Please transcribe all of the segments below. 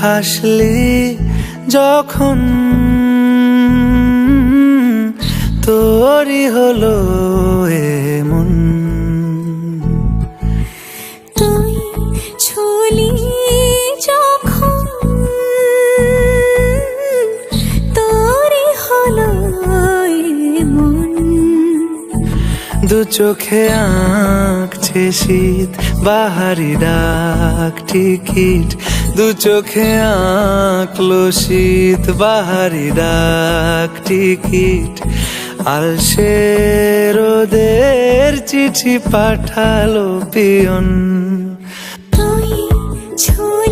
হাসলি যখন তোরই হলো এমন। তুই ছুলি যখন তোরই হলো দু চোখে আঁকছে শীত বাহারি ডাক টিকিট দু চোখে আঁকলো শীত বাহারি ডাক টিকিট। আলসে রোদের চিঠি পাঠালো পিয়ন। তুই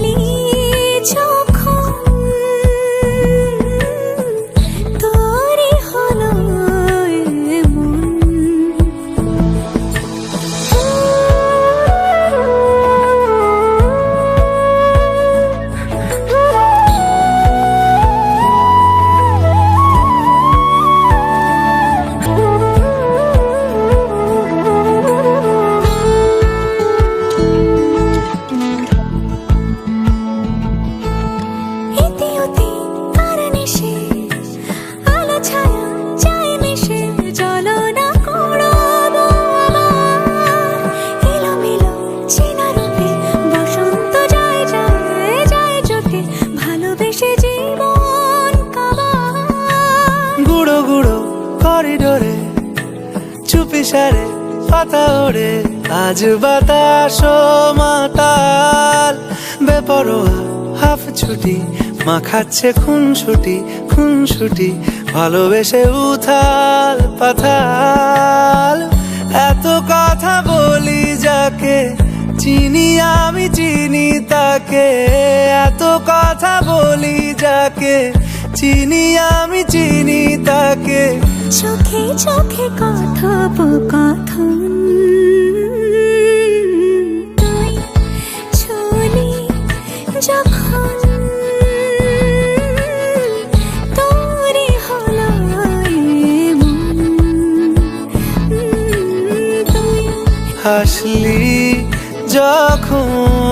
সারে পাতা ওড়ে। আজ বাতাস মাতাল। বেপরোয়া হাফ ছুটি মাখাচ্ছে খুন ছুটি খুন ছুটি ভালোবেসে উথাল পাথাল। এত কথা বলি যাকে, চিনি আমি, চিনি তাকে। এত কথা বলি যাকে চিনি আমি চিনি তাকে। চোখে চোখে কথোপকথন হাসলি যখন।